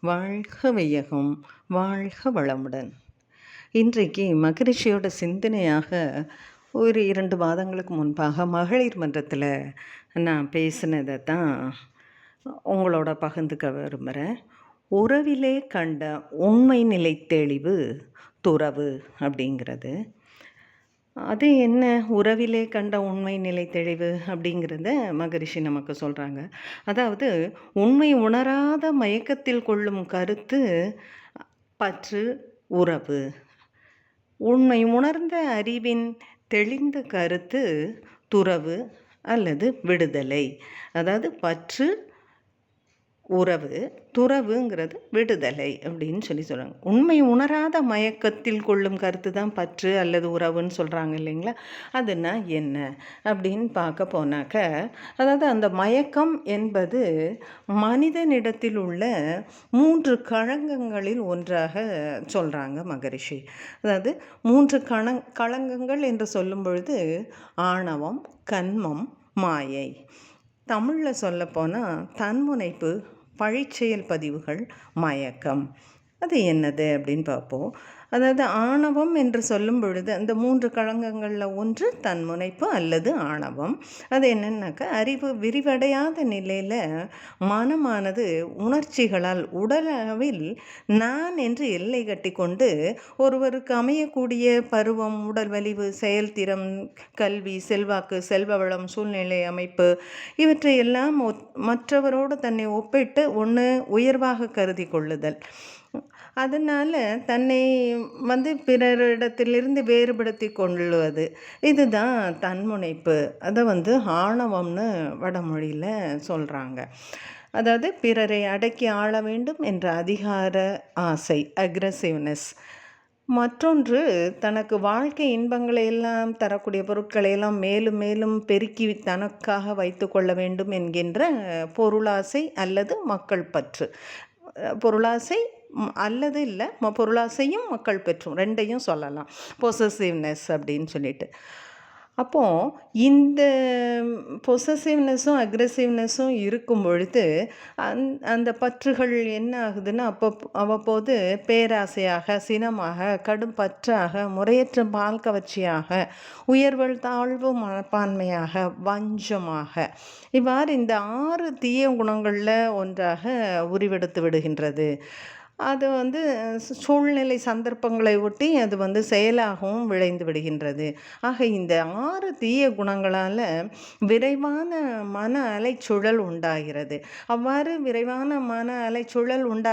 வாழ்க வையகம் வாழ்க வளமுடன். இன்றைக்கு மகரிஷியோட சிந்தனையாக ஒரு இரண்டு மாதங்களுக்கு முன்பாக மகளிர் மன்றத்தில் நான் பேசினதை தான் உங்களோட பகிர்ந்துக்க விரும்புகிறேன் உறவிலே கண்ட உண்மை நிலை தெளிவு துறவு அப்படிங்கிறது. அது என்ன உறவிலே கண்ட உண்மை நிலை தெளிவு அப்படிங்கிறத மகரிஷி நமக்கு சொல்கிறாங்க அதாவது உண்மை உணராத மயக்கத்தில் கொள்ளும் கருத்து பற்று உறவு. உண்மை உணர்ந்த அறிவின் தெளிந்த கருத்து துறவு அல்லது விடுதலை. அதாவது பற்று உறவு துறவுங்கிறது விடுதலை அப்படின்னு சொல்லி சொல்கிறாங்க உண்மை உணராத மயக்கத்தில் கொள்ளும் கருத்து தான் பற்று அல்லது உறவுன்னு சொல்கிறாங்க இல்லைங்களா? அதுனா என்ன அப்படின்னு பார்க்க போனாக்க அதாவது அந்த மயக்கம் என்பது மனிதனிடத்தில் உள்ள மூன்று களங்கங்களில் ஒன்றாக சொல்கிறாங்க மகரிஷி. அதாவது மூன்று கணங் களங்கங்கள் என்று சொல்லும் பொழுது ஆணவம் கண்மம் மாயை. தமிழில் சொல்லப்போனால் தன்முனைப்பு பழிச்செயல் பதிவுகள் மயக்கம். அது என்னது அப்படின்னு பார்ப்போம். அதாவது ஆணவம் என்று சொல்லும் பொழுது அந்த மூன்று களங்கங்களில் ஒன்று தன்முனைப்பு அல்லது ஆணவம். அது என்னென்னாக்கா அறிவு விரிவடையாத நிலையில் மனமானது உணர்ச்சிகளால் உடலளவில் நான் என்று எல்லை கட்டி கொண்டு ஒருவருக்கு அமையக்கூடிய பருவம் உடல் வலிவு செயல்திறம் கல்வி செல்வாக்கு செல்வ வளம் சூழ்நிலை அமைப்பு இவற்றை எல்லாம் மற்றவரோடு தன்னை ஒப்பிட்டு ஒன்று உயர்வாக கருதி கொள்ளுதல். அதனால் தன்னை வந்து பிறரிடத்திலிருந்து வேறுபடுத்தி கொள்ளுவது இதுதான் தன்முனைப்பு. அதை வந்து ஆணவம்னு வடமொழியில் சொல்கிறாங்க அதாவது பிறரை அடக்கி ஆள வேண்டும் என்ற அதிகார ஆசை அக்ரஸிவ்னஸ் மற்றொன்று தனக்கு வாழ்க்கை இன்பங்களை எல்லாம் தரக்கூடிய பொருட்களை எல்லாம் மேலும் மேலும் பெருக்கி தனக்காக வைத்து கொள்ள வேண்டும் என்கின்ற பொருளாசை அல்லது மக்கள் பற்று. பொருளாசை அல்லது இல்லை பொருளாசையும் மக்கள் பெற்றும். ரெண்டையும் சொல்லலாம். பொசசிவ்னஸ் அப்படின்னு சொல்லிட்டு. அப்போது இந்த பொசசிவ்னஸும் அக்ரெசிவ்னஸும் இருக்கும் பொழுது அந் அந்த பற்றுகள் என்ன ஆகுதுன்னா அப்போ அவ்வப்போது பேராசையாக சினமாக கடும் பற்றாக முறையற்ற பால் கவர்ச்சியாக உயர்வல் தாழ்வு மனப்பான்மையாக வஞ்சமாக இவ்வாறு இந்த ஆறு தீய குணங்களில் ஒன்றாக உருவெடுத்து விடுகின்றது. அது வந்து சூழ்நிலை சந்தர்ப்பங்களை ஒட்டி அது வந்து செயலாகவும் விளைந்து விடுகின்றது. ஆக இந்த ஆறு தீய குணங்களால் விரைவான மன அலைச்சுழல் உண்டாகிறது. அவ்வாறு விரைவான மன அலைச்சுழல் உண்டா